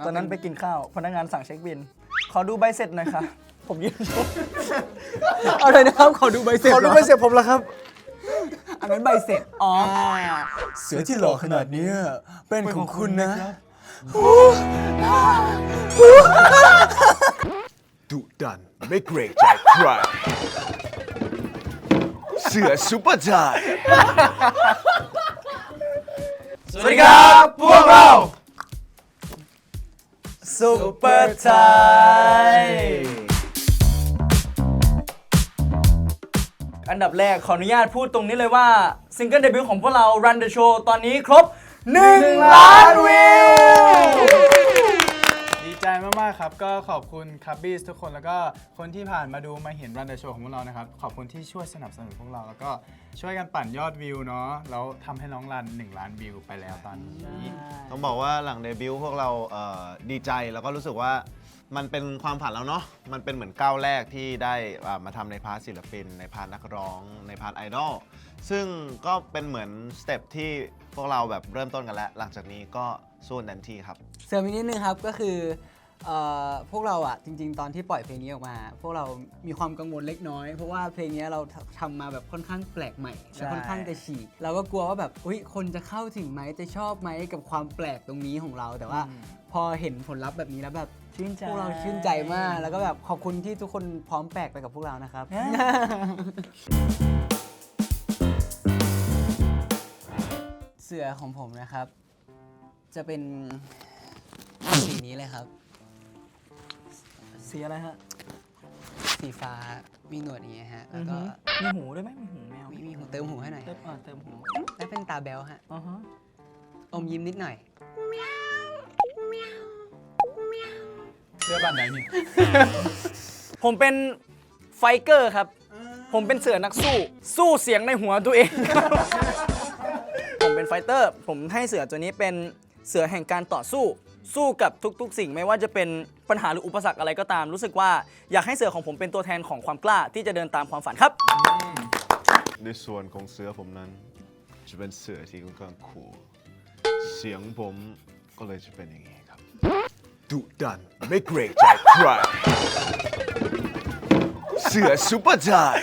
ว่าตอนนั้นไปกินข้าว พนักงานสั่งเช็คบิน ขอดูใบเสร็จหน่อยค่ะ ผมยืนชมเอาเลยนะครับ ขอดูใบเสร็จขอดูใบเสร็จผมแล้วครับ อันนั้นใบเสร็จ อ๋อ เสือที่หล่อขนาดนี้เป็นของคุณนะดุดันไม่เกรงใจใครเสือซุปเปอร์ไทยสวัสดีครับ พวกเรา ซุปเปอร์ไทย อันดับแรกขออนุญาตพูดตรงนี้เลยว่า ซิงเกิลเดบิวต์ของพวกเรา Run the Show ตอนนี้ครบ 1 ล้านวิว ใจมากๆครับ ก็ขอบคุณคับบี้ทุกคนแล้วก็คนที่ผ่านมาดูมาเห็นรันเดอร์โชว์ของพวกเรานะครับ ขอบคุณที่ช่วยสนับสนุนพวกเรา แล้วก็ช่วยกันปั่นยอดวิวเนาะแล้วทำให้น้องรัน 1 ล้านวิวไปแล้วตอนนี้ ต้องบอกว่าหลังเดบิวต์พวกเราเอ่อดีใจแล้วก็รู้สึกว่ามันเป็นความฝันแล้วเนาะมันเป็นเหมือนก้าวแรกที่ได้อ่ามาทำในพาร์ทศิลปิน ในพาร์ทนักร้องในพาร์ทไอดอลซึ่งก็เป็นเหมือนสเต็ปที่พวกเราแบบเริ่มต้นกันแล้ว หลังจากนี้ก็สู้เต็มที่ครับ เสริมอีกนิดนึงครับก็คือ เอ่อพวกเราอะจริง ๆ ตอนที่ปล่อยเพลงนี้ออกมา พวกเรามีความกังวลเล็กน้อย เพราะว่าเพลงนี้เราทำมาแบบค่อนข้างแปลกใหม่และค่อนข้างจะฉีกเราก็กลัวว่าแบบอุ้ยคนจะเข้าถึงไหมจะชอบไหมกับความแปลกตรงนี้ของเรา แต่ว่าพอเห็นผลลัพธ์แบบนี้แล้วแบบชื่นใจ พวกเราชื่นใจมาก แล้วก็แบบขอบคุณที่ทุกคนพร้อมแปลกไปกับพวกเรานะครับ เสือของผมนะครับ จะเป็นสีนี้เลยครับ สีอะไรฮะ สีฟ้ามีหนวดอย่างเงี้ยฮะ แล้วก็มีหูด้วยไหมมีหูแมวมีมีหูเติมหูให้หน่อยเติมอ่าเติมหูและเป็นตาแบลฮะอ๋อฮะอมยิ้มนิดหน่อยเสื้อบัตรไหนนี่ผมเป็นไฟเกอร์ครับ ผมเป็นเสือนักสู้ สู้เสียงในหัวตัวเอง ผมเป็นไฟเตอร์ ผมให้เสือตัวนี้เป็นเสือแห่งการต่อสู้ สู้กับทุกๆ สิ่งไม่ว่าจะเป็นปัญหาหรืออุปสรรคอะไรก็ตาม รู้สึกว่าอยากให้เสือของผมเป็นตัวแทนของความกล้าที่จะเดินตามความฝันครับ ในส่วนของเสือผมนั้น จะเป็นเสือที่ค่อนข้างคูลเสียงผมก็เลยจะเป็นอย่างนี้ครับ ดุดันไม่เกรงใจใครเสือซุปเปอร์ไทย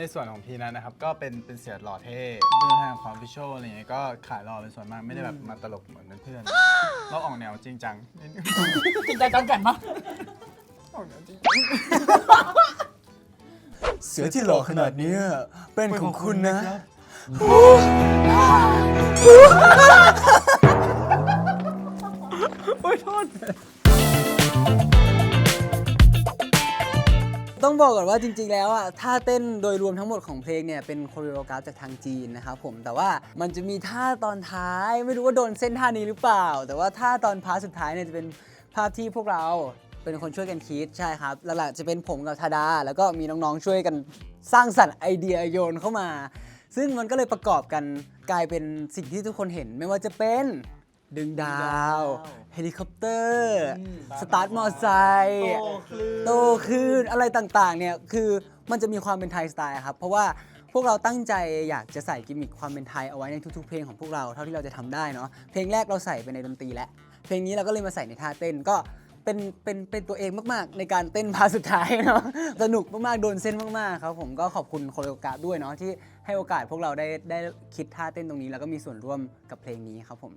ในส่วนของพีนั้นนะครับ ก็เป็นเป็นเสือหล่อเท่เรื่องทางความวิชวลอะไรอย่างเงี้ยก็ขายหล่อเป็นส่วนมากไม่ได้แบบมาตลกเหมือนเพื่อนๆเราออกแนวจริงจังนิดนึงจริงใจกันกันมากออกแนวจริงเสือที่หล่อขนาดนี้เป็นของคุณนะต้อ บอกก่อนว่าจริงๆ แล้วอะท่าเต้นโดยรวมทั้งหมดของเพลงเนี่ยเป็นโคเรียโอกราฟจากทางจีนนะครับผมแต่ว่ามันจะมีท่าตอนท้ายไม่รู้ว่าโดนเส้นท่านี้หรือเปล่า แต่ว่าท่าตอนพาร์ทสุดท้ายเนี่ยจะเป็นภาพที่พวกเราเป็นคนช่วยกันคิดใช่ครับหลักๆจะเป็นผมกับธาดา แล้วก็มีน้องๆช่วยกันสร้างสรรค์ไอเดียโยนเข้ามา ซึ่งมันก็เลยประกอบกันกลายเป็นสิ่งที่ทุกคนเห็นไม่ว่าจะเป็น ดึงดาว เฮลิคอปเตอร์ สตาร์ทมอไซค์โตคลื่นอะไรต่างๆ เนี่ย คือมันจะมีความเป็นไทยสไตล์ครับ เพราะว่าพวกเราตั้งใจอยากจะใส่กิมมิคความเป็นไทยเอาไว้ในทุกๆ เพลงของพวกเราเท่าที่เราจะทำได้เนาะ เพลงแรกเราใส่ไปในดนตรีแล้ว เพลงนี้เราก็เลยมาใส่ในท่าเต้นก็เป็นเป็นเป็นตัวเองมากๆ ในการเต้นพาร์ทสุดท้ายเนาะ สนุกมากๆ โดนเส้นมากๆ ครับ ผมก็ขอบคุณโคโรกราฟด้วยเนาะที่ให้โอกาสพวกเราได้ได้คิดท่าเต้นตรงนี้ แล้วก็มีส่วนร่วมกับเพลงนี้ครับผม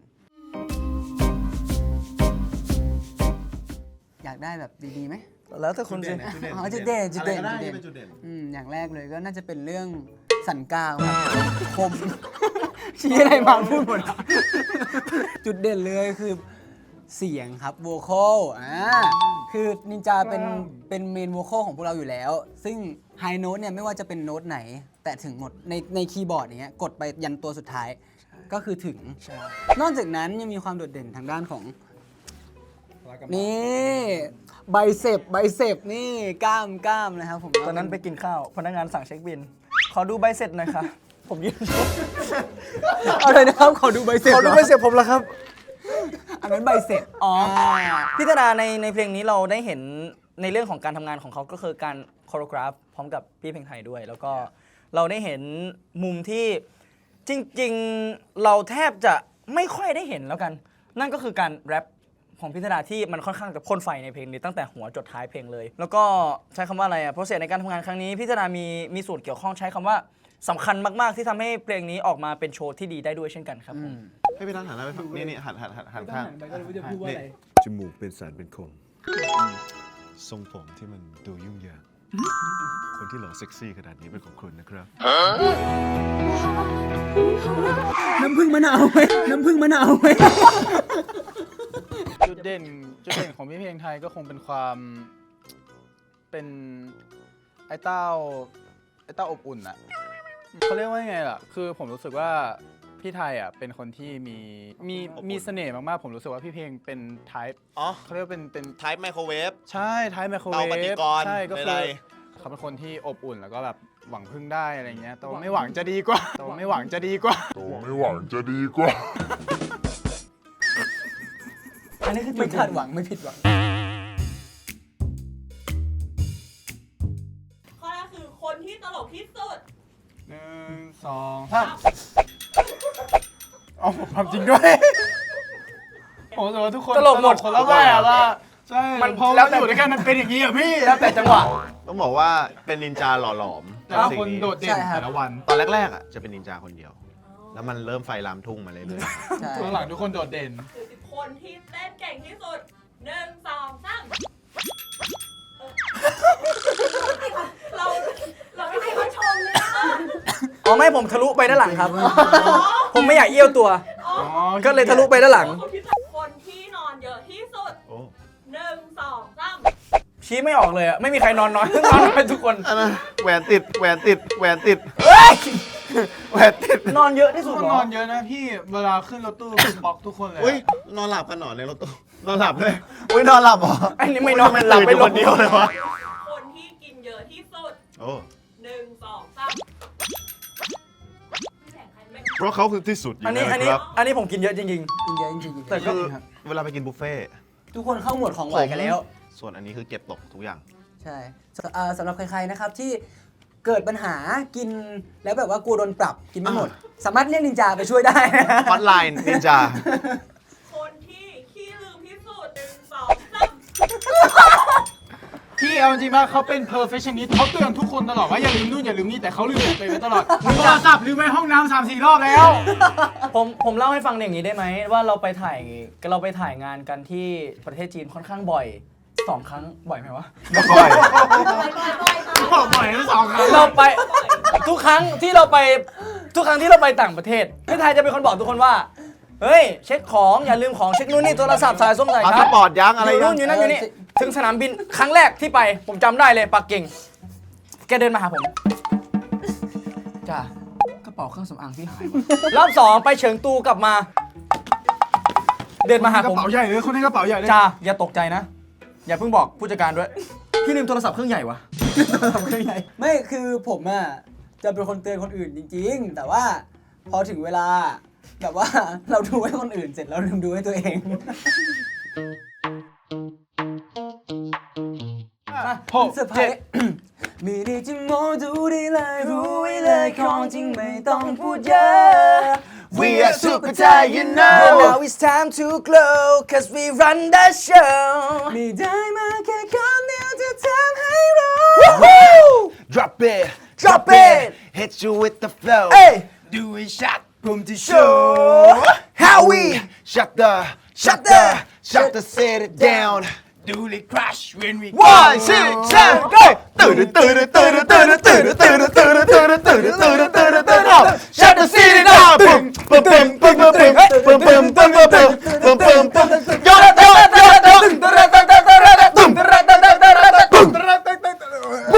อยากได้แบบดีๆไหมแล้วแต่คุณสิอ๋อจุดเด่นจุดเด่นจุดเด่น อืมอย่างแรกเลยก็น่าจะเป็นเรื่องสันกาวครับคม ชี้อะไรมาพูดหมดอะจุดเด่นเลยคือเสียงครับโวคอลอ่าคือนินจาเป็นเป็นเมนโวคอลของพวกเราอยู่แล้ว ซึ่งไฮโน้ตเนี่ยไม่ว่าจะเป็นโน้ตไหน แต่ถึงหมดในในคีย์บอร์ดอย่างเงี้ยกดไปยันตัวสุดท้าย ก็คือถึงนอกจากนั้นยังมีความโดดเด่นทางด้านของนี่ใบเสพใบเสพนี่กล้ามกล้ามนะครับผมตอนนั้นไปกินข้าว พนักงานสั่งเช็คบิน ขอดูใบเสร็จหน่อยค่ะ ผมยืนชมเอาเลยนะครับขอดูใบเสพขอดูใบเสร็จผมแล้วครับ อันนั้นใบเสพอ๋อพี่ธดาในในเพลงนี้เราได้เห็นในเรื่องของการทำงานของเขาก็คือการโคโรกราฟพร้อมกับพี่เพลงไทยด้วย แล้วก็เราได้เห็นมุมที่ จริงๆเราแทบจะไม่ค่อยได้เห็นแล้วกัน นั่นก็คือการแรปของพิธดาที่มันค่อนข้างจะพ่นไฟในเพลงนี้ตั้งแต่หัวจดท้ายเพลงเลย แล้วก็ใช้คำว่าอะไรอะโปรเซสในการทำงานครั้งนี้พิธดามีมีส่วนเกี่ยวข้องใช้คำว่าสำคัญมากๆที่ทำให้เพลงนี้ออกมาเป็นโชว์ที่ดีได้ด้วยเช่นกันครับผม ให้พี่นัทหันหน้าไปฝั่งนี่นี่หันหันหันหันข้างนี่จมูกเป็นแสนเป็นคม ทรงผมที่มันดูยุ่งยาก คนที่หล่อเซ็กซี่ขนาดนี้เป็นของคุณนะครับ น้ำผึ้งมะนาวไหมน้ำผึ้งมะนาวไหมจุดเด่นจุดเด่นของพี่เพลงไทยก็คงเป็นความเป็นไอ้เต้าไอ้เต้าอบอุ่นอะเขาเรียกว่ายังไงล่ะ คือผมรู้สึกว่า พี่ไทยอะเป็นคนที่มีมีอบอุ่น มีเสน่ห์มากๆ ผมรู้สึกว่าพี่เพลงเป็น type อ๋อเขาเรียกว่าเป็นเป็นไทป์ไมโครเวฟ ใช่ไทป์ไมโครเวเตาปฏิฟกรณ์ใช่ก็คืใด อเขาเป็นคนที่อบอุ่นแล้วก็แบบหวังพึ่งได้อะไรเงี้ยแต่ว่าไม่หวังจะดีกว่าแต่ว่าไม่หวังจะดีกว่า ไม่หวังจะดีกว่า อันนี้คือไม่คาดหวังไม่ผิดหวัง ข้อแรกคือคนที่ตลกที่สุดหนึ่งสองสาม เอาผมทำจริงด้วยผมรู้สึกว่าทุกคนตลกหมด คนละแบบอะใช่มันพอแล้เราวแต่อยู่ด้วยกันมันเป็นอย่างนี้อะพี่แล้วแต่จังหวะ ต้องบอกว่าเป็นนินจาหล่อหลอมแต่ละสิ่งคนนี้โดดเด่นใช่ครับ แต่ละวันตอนแรกๆอะจะเป็นนินจาคนเดียว แล้วมันเริ่มไฟลามทุ่งมาเรื่อยใช่ช่วงหลังทุกคนโดดเด่น คือคนที่เต้นเก่งที่สุดหนึ่งสองสามเออเราเราไม่ให้เขาชมเลยนะอ๋อไม่ผมทะลุไปด้านหลังครับ ผมไม่อยากเอี้ยวตัว อ๋อก็เลยทะลุไปด้านหลัง คนที่คนที่นอนเยอะที่สุดๆโอ้หนึ่งสองสามชี้ไม่ออกเลยอะไม่มีใครนอนน้อย นอนน้อยทุกคน อันนั้นแหวนติดแหวนติดแหวนติดเฮ้ยแหวนติดนอนเยอะที่ทุสุกดคนเหรนออนเยอะนะพี่เวลาขึ้นรถตู้บล็อกทุกคนเลยอะอุ้ยนอนหลับกันหนอนในรถตู้นอนหลับเลยอุ้ยนอนหลับเหรออันนี้ไม่นอนไม่หลับตื่นไม่อยู่ลคงนเดียวเลยวะคนที่กินเยอะที่สุดโอ้หนึ่งสองสามแข่งใครไม่ เพราะเขาคือที่สุดอยู่อันนี้แล้วอันนี้ครับอันนี้ผมกินเยอะจริง กินเยอะจริงๆแต่ก็ คือเวลาไปกินบุฟเฟ่ต์ทุกคนเข้าหมวดของหวานกันแล้ว ส่วนอันนี้คือเก็บตกทุกอย่าง ใช่สเอ่อสำหรับใครๆนะครับที่เกิดปัญหากินแล้วแบบว่ากลัวโดนปรับกินไม่หมด สามารถเรียกนินจาไปช่วยได้นะฮอตไลน์นินจา คนที่ขี้ลืมที่สุดหนึ่งสองสามพี่ เอาจริงๆว่าเขาเป็น perfectionist เขาเตือนทุกคนตลอดว่าอย่าลืมนู่นอย่าลืมนี่แต่เขาลืมตัวเองไว้ตลอดลืมโทรศัพท์ลืมไว้ห้องน้ำสามสี่รอบแล้วๆผมผมเล่าให้ฟังอย่างนี้ได้ไหมว่าเราไปถ่ายเราไปถ่ายงานกันที่ประเทศจีนค่อนข้างบ่อยสองครั้งบ่อยไหมวะบ่อยบอกบ่อยทั้งสองครั้งเราไปทุกครั้งที่เราไปทุกครั้งที่เราไปต่างประเทศพี่ไทยจะเป็นคนบอกทุกคนว่าเฮ้ย เช็คของอย่าลืมของเช็คนู่นนี่โทรศัพท์สายส้มสายพาชาสร์จปอร์ตยังอะไรอยู่ยันู่งนอยู่นั่นอยู่นี่ ถึงสนามบินครั้งแรกที่ไป ผมจำได้เลยปักกิ่ง แกเดินมาหาผม จ้ากระเป๋าเครื่องสำอางพี่หายวะรอบสองไปเฉิงตูกลับมา เดินมาหากระผมเป๋าใหญ่เลยคนให้กระเป๋าใหญ่เลยจ้าอย่าตกใจนะ อย่าเพิ่งบอกผู้จัดการด้วย พี่ลืมโทรศัพท์เครื่องใหญ่วะไม่คือผมอะจะเป็นคนเตือนคนอื่นจริง ๆ แต่ว่าพอถึงเวลาแบบว่า เราดูให้คนอื่นเสร็จเราลืมดูให้ตัวเอง หก เซอร์ไพร เจ็ด ส์ มีดีจะมองดูได้เลยรู้ไว้เลยของจริงไม่ต้องพูดเยอะ We are super Thai you know Now it's time to glow cause we run the show มีได้มาแค่คำเดียวจะทำให้รู้ Drop it Drop it Hit you with the flow Hey Do it shot ผมที่ show how we Shut the Shut the Shut the city down Do the crash when we one two seven go ตื่นตื่นตื่นตื่นตื่นตื่นตื่นตื่นตื่นตื่นตื่นตื่น Shut the city down ปึ้มปึ้มปึ้มปึ้มปึ้มปึ้มปึ้มปึ้มปึ้มปึ้มปึ้มปึ้มปึ้มยอดยอดยอดยอดตึ้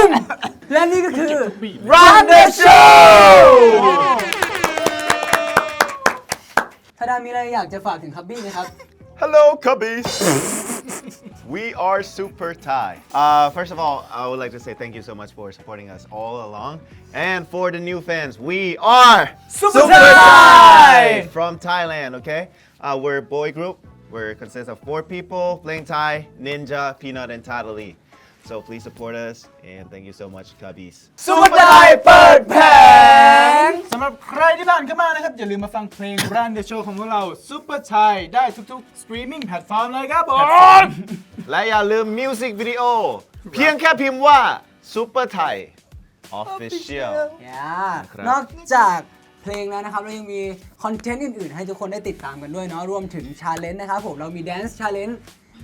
มและนี่ก็คือ run the show ถ้าดามีอะไรอยากจะฝากถึงคับบี้ไหมครับ Hello, Cubbies. super tie. Uh, first of all, I would like to say thank you so much for supporting us all along. And for the new fans, we are Super, super Thai! From Thailand, okay? Uh, we're a boy group. We consist of four people playing Thai, Ninja, Peanut, and Toddly. So please support us, and thank you so much, Cubbies. Super Thai Bird อย่าลืมมาฟังเพลง Run the Show ของพวกเรา Super Thai ได้ทุกๆ streaming แพลตฟอร์มเลยครับผม และอย่าลืมมิวสิกวิดีโอเพียงแค่พิมพ์ว่า Super Thai Official ครับ นอกจากเพลงแล้วนะครับ เรายังมีคอนเทนต์อื่น ๆ ให้ทุกคนได้ติดตามกันด้วยเนาะรวมถึงชาเลนจ์นะครับผมเรามี Dance Challenge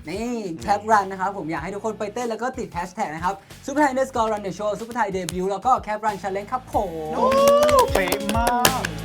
นี่แคปรันนะครับ ผมอยากให้ทุกคนไปเต้นแล้วก็ติดแฮชแท็กนะครับซูเปอร์ไทยเดสกอร์รันเดอะโชว์ซูเปอร์ไทยเดบิวต์แล้วก็แคปรันชาเลนจ์ครับผม เป๊ะมาก